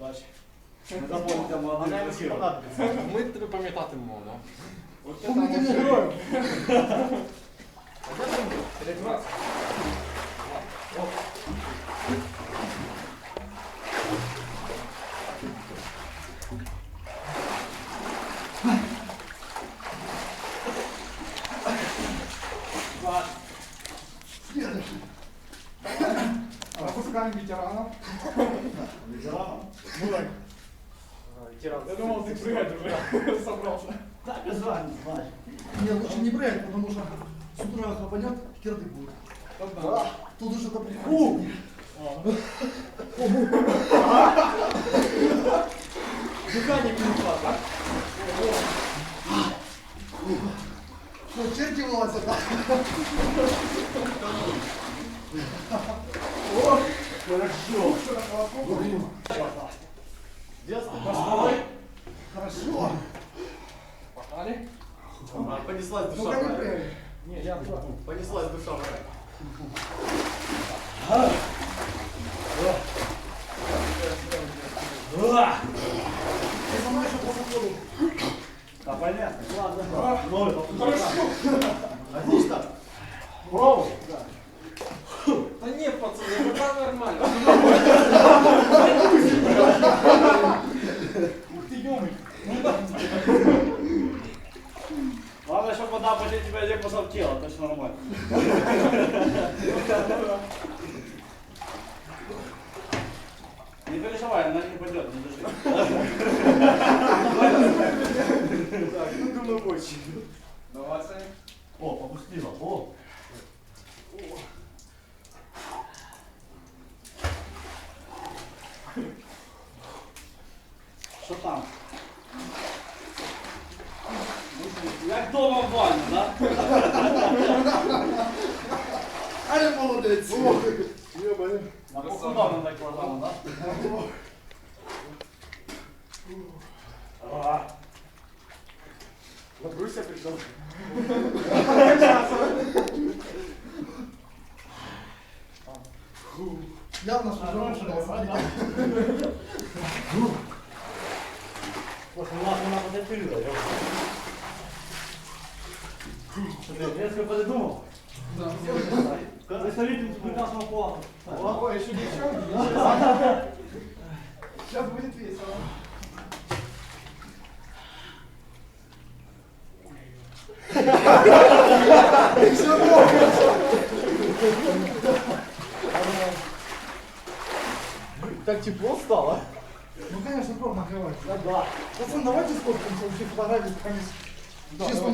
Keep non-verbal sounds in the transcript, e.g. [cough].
Удачі. Не забудьте молодих красиво. Ми тебе пам'ятатимемо, да? Помните мне героев. Опускаем ветеранов. Ветераном? Ну так. Я думав, ти пригати вже [laughs] собрався. Так и звать, знаешь. Не, лучше не брать, потому что с утра хлопанет, кирды будет. Тут уже это приходит. Механік не так? Что, черти вылазят, да? Хорошо. Детство пошло. Хорошо. Погнали? Понеслась душа. Ну-ка не я. Понеслась душа походу. Да понятно, ладно. Ноль, Хорошо. Отлично. Браво. Пока нормально. Ух ти, йомий. Главное, чтобы вода после тебя не посовтела, точно нормально. Не переживай, она не пойдет, не дыши. Так, ну думаю, больше. Давай, Саня. О, попустила, о. Що там? Як дома в баню, да? Аля молодец. На похудому так кладемо, да? А. Набруйся, прийшов. Явно, Слушай, у нас вона потерпіла, йо. Що ти, резко передумав? Да. Представитель прекрасного плану. Ой, еще девчонки. Сейчас будет весело. [laughs] Еще Так тепло стало. Ну, конечно, проб накрывать. Да, да. Пацан, давайте сфоткаемся, вообще фотографии, конечно. Да, Чисто